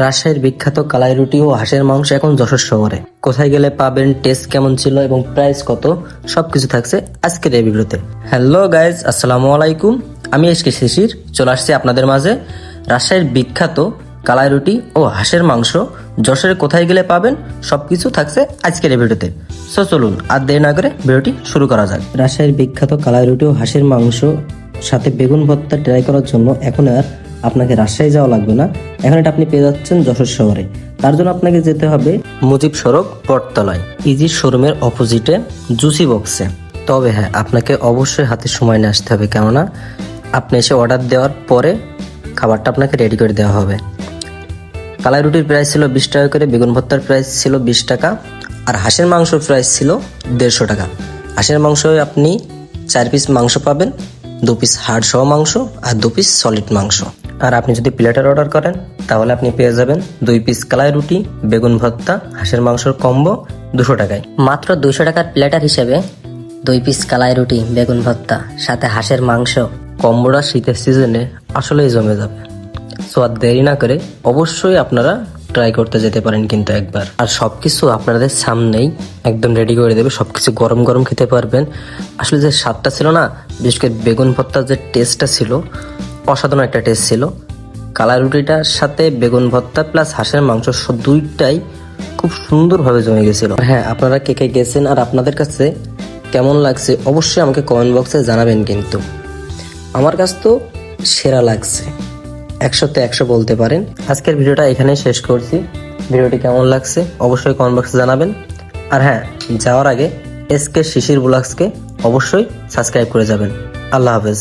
রাজশাহীর বিখ্যাত কালাই রুটি ও হাঁসের মাংস এখন যশোর শহরে কোথায় গেলে পাবেন টেস্ট কেমন ছিল এবং প্রাইস কত, সবকিছু থাকছে আজকের এই ভিডিওতে হ্যালো গাইজ আসসালামু আলাইকুম। আমি এসকে শিশির, চলে আসছি আপনাদের মাঝে রাজশাহীর বিখ্যাত কালাই রুটি ও হাঁসের মাংস, যশোরে কোথায় গেলে পাবেন, সবকিছু থাকছে আজকের এই ভিডিওতে। সো চলুন, আর দেরি না করে ভিডিওটি শুরু করা যাক। রাজশাহীর বিখ্যাত কালাই রুটি ও হাঁসের মাংস সাথে বেগুন ভর্তা ট্রাই করার জন্য এখন আর আপনাকে রাজশাহী যাওয়া লাগবে না। এখন এটা আপনি পেয়ে যাচ্ছেন যশোর শহরে। তার জন্য আপনাকে যেতে হবে মুজিব সড়ক বটতলায় ইজি শোরুমের অপোজিটে জুসি বক্সে তবে হ্যাঁ আপনাকে অবশ্যই হাতে সময় নিয়ে আসতে হবে, কেননা আপনি এসে অর্ডার দেওয়ার পরে খাবারটা আপনাকে রেডি করে দেওয়া হবে। কালাই রুটির প্রাইস ছিল বিশ টাকা করে বেগুন ভর্তার প্রাইস ছিল বিশ টাকা আর হাঁসের মাংসর প্রাইস ছিল দেড়শো টাকা। হাঁসের মাংস আপনি চার পিস মাংস পাবেন দু পিস হাড় সহ মাংস আর দু পিস সলিড মাংস। আর আপনি যদি প্লেটার অর্ডার করেন তাহলে আপনি পেয়ে যাবেন দুই পিস কালাই রুটি বেগুন ভর্তা হাঁসের মাংসর কম্বো দুশো টাকায়। মাত্র দুশো টাকার প্লেটার হিসেবে দুই পিস কালাই রুটি বেগুন ভর্তা সাথে হাঁসের মাংস কম্বোটা শীতের সিজনে আসলেই জমে যাবে। সো আর দেরি না করে অবশ্যই আপনারা ট্রাই করতে যেতে পারেন কিন্তু একবার। আর সব কিছু আপনাদের সামনেই একদম রেডি করে দেবে সব কিছু গরম গরম খেতে পারবেন। আসলে যে স্বাদটা ছিল না, বিশেষ করে বেগুন ভর্তার যে টেস্টটা ছিল, অসাধারণ একটা টেস্ট ছিল। কালা রুটিটার সাথে বেগুন ভর্তা প্লাস হাঁসের মাংস দুইটাই খুব সুন্দরভাবে জমে গেছিল। হ্যাঁ আপনারা কে কে গেছেন আর আপনাদের কাছে কেমন লাগছে অবশ্যই আমাকে কমেন্ট বক্সে জানাবেন কিন্তু। আমার কাছে তো সেরা লাগছে। একশোতে একশো বলতে পারেন। আজকের ভিডিওটা এখানেই শেষ করছি। ভিডিওটি কেমন লাগছে অবশ্যই কমেন্ট বক্সে জানাবেন। আর হ্যাঁ যাওয়ার আগে এসকে শিশির ব্লগসকে অবশ্যই সাবস্ক্রাইব করে যাবেন। আল্লাহ হাফেজ।